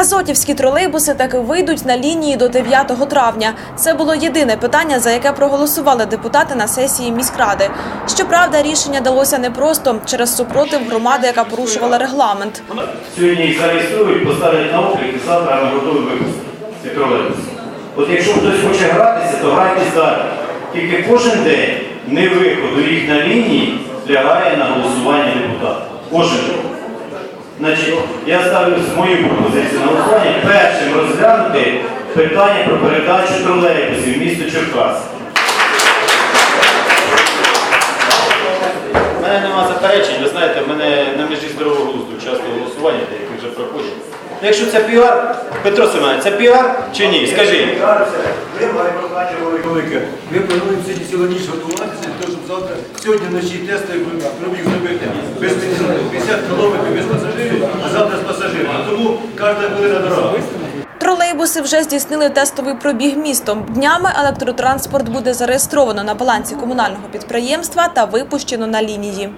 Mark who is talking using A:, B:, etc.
A: Азотівські тролейбуси таки вийдуть на лінії до 9 травня. Це було єдине питання, за яке проголосували депутати на сесії міськради. Щоправда, рішення далося непросто через супротив громади, яка порушувала регламент.
B: Сьогодні зареєструють, поставлять на облік і завтра ми готові випустити ці тролейбуси. От якщо хтось хоче гратися, то грайтесь далі. Тільки кожен день не виходу їх на лінії лягає на голосування депутата. Кожен день. Значить, я ставлю мою пропозицію на голосування першим розглянути питання про передачу тролейбусів в місто Черкаси.
C: У мене нема заперечень, ви знаєте, в мене на межі здорового глузду часто голосування, деякі вже проходять. Ну, якщо це піар, Петро Семенович, це піар чи ні? Скажіть.
D: Ви прохання велике. Ми плануємо сьогодні ніч готуватися щоб завтра сьогодні вночі тести пробіг а завтра з пасажирами. Тому кожна хвилина дорога.
A: Тролейбуси вже здійснили тестовий пробіг містом. Днями електротранспорт буде зареєстровано на балансі комунального підприємства та випущено на лінії.